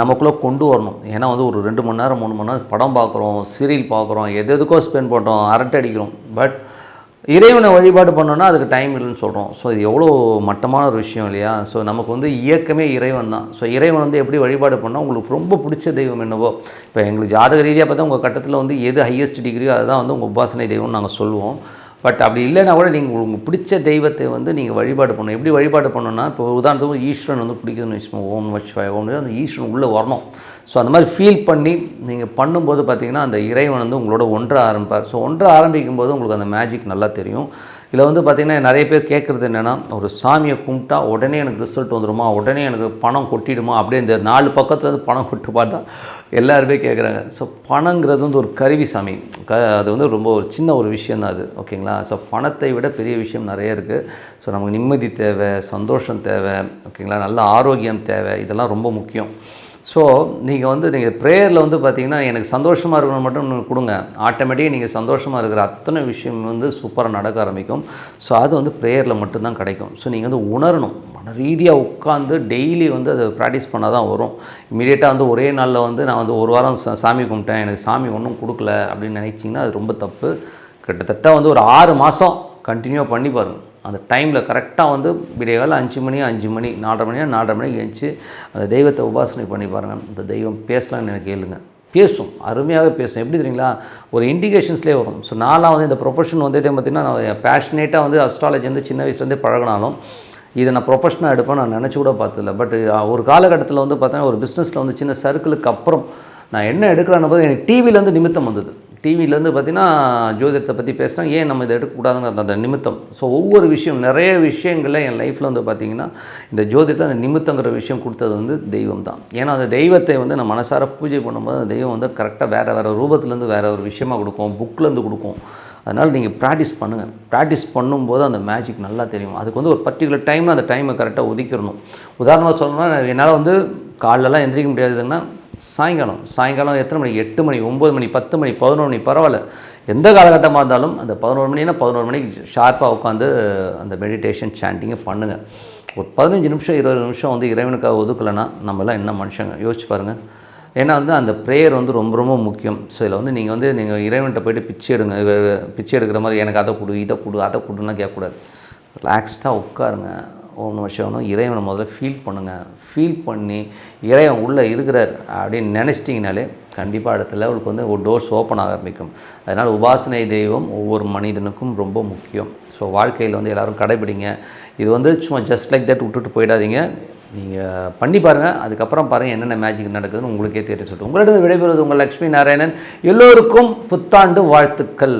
S1: நமக்குள்ளே கொண்டு வரணும். ஏன்னா வந்து ஒரு ரெண்டு மணி நேரம் மூணு மணி நேரம் படம் பார்க்குறோம் சீரியல் பார்க்குறோம் எது எதுக்கோ ஸ்பெண்ட் பண்ணுறோம் அரட்டை அடிக்கிறோம். பட் இறைவனை வழிபாடு பண்ணோன்னா அதுக்கு டைம் இல்லைன்னு சொல்கிறோம் ஸோ இது எவ்வளோ மட்டமான ஒரு விஷயம் இல்லையா? ஸோ நமக்கு வந்து இயக்கமே இறைவன் தான். ஸோ இறைவன் வந்து எப்படி வழிபாடு பண்ணால் உங்களுக்கு ரொம்ப பிடிச்ச தெய்வம் என்னவோ. இப்போ எங்களுக்கு ஜாதக ரீதியாக பார்த்தா உங்கள் கட்டத்தில் வந்து எது ஹையஸ்ட் டிகிரியோ அதுதான் வந்து உங்கள் உபாசனை தெய்வம்னு நாங்கள் சொல்லுவோம். பட் அப்படி இல்லைனா கூட நீங்கள் உங்களுக்கு பிடிச்ச தெய்வத்தை வந்து நீங்கள் வழிபாடு பண்ணணும். எப்படி வழிபாடு பண்ணணும்னா இப்போ உதாரணத்துக்கு ஈஸ்வரன் வந்து பிடிக்குதுன்னு வச்சுக்கோங்க. ஓம் வச்சுவாய் ஓம் அந்த ஈஸ்வரன் உள்ளே வரணும். ஸோ அந்த மாதிரி ஃபீல் பண்ணி நீங்கள் பண்ணும்போது பார்த்தீங்கன்னா அந்த இறைவன் வந்து உங்களோட ஒன்ற ஆரம்பிப்பார். ஸோ ஒன்றை ஆரம்பிக்கும் போது உங்களுக்கு அந்த மேஜிக் நல்லா தெரியும். இதில் வந்து பார்த்திங்கன்னா நிறைய பேர் கேட்குறது என்னென்னா ஒரு சாமியை கும்பிட்டா உடனே எனக்கு ரிசல்ட் வந்துடுமா உடனே எனக்கு பணம் கொட்டிடுமா? அப்படியே இந்த நாலு பக்கத்துலேருந்து பணம் கொட்டு பார்த்தா எல்லாருமே கேட்குறாங்க ஸோ பணங்கிறது வந்து ஒரு கருவி சாமி. க அது வந்து ரொம்ப ஒரு சின்ன ஒரு விஷயம் தான் அது. ஓகேங்களா? ஸோ பணத்தை விட பெரிய விஷயம் நிறைய இருக்குது ஸோ நமக்கு நிம்மதி தேவை சந்தோஷம் தேவை ஓகேங்களா? நல்ல ஆரோக்கியம் தேவை. இதெல்லாம் ரொம்ப முக்கியம். ஸோ நீங்கள் வந்து நீங்கள் ப்ரேயரில் வந்து பார்த்தீங்கன்னா எனக்கு சந்தோஷமாக இருக்கணும் மட்டும் நீங்கள் கொடுங்க. ஆட்டோமேட்டிக்காக நீங்கள் சந்தோஷமாக இருக்கிற அத்தனை விஷயம் வந்து சூப்பராக நடக்க ஆரம்பிக்கும். ஸோ அது வந்து ப்ரேயரில் மட்டும்தான் கிடைக்கும். ஸோ நீங்கள் வந்து உணரணும். மன ரீதியாக உட்காந்து டெய்லி வந்து அதை ப்ராக்டிஸ் பண்ணால் தான் வரும். இமீடியட்டாக வந்து ஒரே நாளில் வந்து நான் வந்து ஒரு வாரம் சா- சாமி கும்பிட்டேன். எனக்கு சாமி ஒன்றும் கொடுக்கல அப்படின்னு நினச்சிங்கன்னா அது ரொம்ப தப்பு. கிட்டத்தட்ட வந்து ஒரு ஆறு மாதம் கண்டினியூ பண்ணி பாருங்கள் அந்த டைமில் கரெக்டாக வந்து விடையால் அஞ்சு மணி அஞ்சு மணி நாலரை மணியா நாலரை மணிக்கு எழுந்துச்சு அந்த தெய்வத்தை உபாசனை பண்ணி பாருங்கள் அந்த தெய்வம் பேசலாம்னு எனக்கு கேளுங்க. பேசும். அருமையாக பேசும். எப்படி தெரியுங்களா? ஒரு இண்டிகேஷன்ஸ்லேயே வரும். ஸோ நான்லாம் வந்து இந்த ப்ரொஃபஷன் வந்து பார்த்தீங்கன்னா பார்த்திங்கன்னா நான் பேஷனேட்டாக வந்து அஸ்ட்ராலஜி வந்து சின்ன வயசுலேருந்தே பழகினாலும் இதை நான் ப்ரொஃபஷனாக எடுப்பேன் நான் நினச்சி கூட பார்த்ததில்ல. பட் ஒரு காலகட்டத்தில் வந்து பார்த்தீங்கன்னா ஒரு பிஸ்னஸில் வந்து சின்ன சர்க்கிளுக்கு அப்புறம் நான் என்ன எடுக்கிறேன்னு போது எனக்கு டிவிலேருந்து நிமித்தம் வந்தது. டிவிலேருந்து பார்த்தீங்கன்னா ஜோதிடத்தை பற்றி பேசுகிறேன் ஏன் நம்ம இதை எடுக்கக்கூடாதுங்கிற அந்த- நிமித்தம். ஸோ ஒவ்வொரு விஷயம் நிறைய விஷயங்களில் என் லைஃப்பில் வந்து பார்த்திங்கன்னா இந்த ஜோதிடத்தை அந்த நிமித்தங்கிற விஷயம் கொடுத்தது வந்து தெய்வம் தான் ஏன்னா அந்த தெய்வத்தை வந்து நான் மனசார பூஜை பண்ணும்போது அந்த தெய்வம் வந்து கரெக்டாக வேறு வேறு ரூபத்துலேருந்து வேறு ஒரு விஷயமா கொடுக்கும். புக்லேருந்து கொடுக்கும். அதனால் நீங்கள் ப்ராக்டிஸ் பண்ணுங்கள் ப்ராக்டிஸ் பண்ணும்போது அந்த மேஜிக் நல்லா தெரியும். அதுக்கு வந்து ஒரு பர்டிகுலர் டைமில் அந்த டைமை கரெக்டாக ஒதுக்கிடணும். உதாரணமாக சொல்லணும்னா என்னால் வந்து காலைலலாம் எந்திரிக்க முடியாதுன்னா சாயங்காலம். சாயங்காலம் எத்தனை மணி? எட்டு மணி ஒம்பது மணி பத்து மணி பதினோரு மணி பரவாயில்ல. எந்த காலகட்டமாக இருந்தாலும் அந்த பதினோரு மணினா பதினோரு மணிக்கு ஷார்ப்பாக உட்காந்து அந்த மெடிடேஷன் சாண்டிங்கை பண்ணுங்கள் ஒரு பதினஞ்சு நிமிஷம் இருபது நிமிஷம் வந்து இறைவனுக்காக ஒதுக்கலைன்னா நம்மலாம் என்ன மனுஷங்க? யோசிச்சு பாருங்கள் ஏன்னா வந்து அந்த ப்ரேயர் வந்து ரொம்ப ரொம்ப முக்கியம். ஸோ இதில் வந்து நீங்கள் வந்து நீங்கள் இறைவன்கிட்ட போயிட்டு பிச்சை எடுங்க பிச்சை எடுக்கிற மாதிரி எனக்கு அதை கொடு இதை கொடு அதை கொடுன்னா கேட்கக்கூடாது. ரிலாக்ஸ்டாக உட்காருங்க. ஒன்று வருஷம் இறைவனை முதல்ல ஃபீல் பண்ணுங்கள் ஃபீல் பண்ணி இறைவன் உள்ளே இருக்கிறார் அப்படின்னு நினச்சிட்டிங்கனாலே கண்டிப்பாக அடுத்த லெவலுக்கு வந்து ஒரு டோர்ஸ் ஓப்பன் ஆக ஆரம்பிக்கும். அதனால் உபாசனை தெய்வம் ஒவ்வொரு மனிதனுக்கும் ரொம்ப முக்கியம். ஸோ வாழ்க்கையில் வந்து எல்லோரும் கடைபிடிங்க. இது வந்து சும்மா ஜஸ்ட் லைக் தட் விட்டுட்டு போயிடாதீங்க. நீங்கள் பண்ணி பாருங்கள் அதுக்கப்புறம் பாருங்கள் என்னென்ன மேஜிக் நடக்குதுன்னு உங்களுக்கே தெரியும் சொல்லிட்டு உங்களிடம் விடைபெறுவது உங்கள் லக்ஷ்மி நாராயணன். எல்லோருக்கும் புத்தாண்டு வாழ்த்துக்கள்.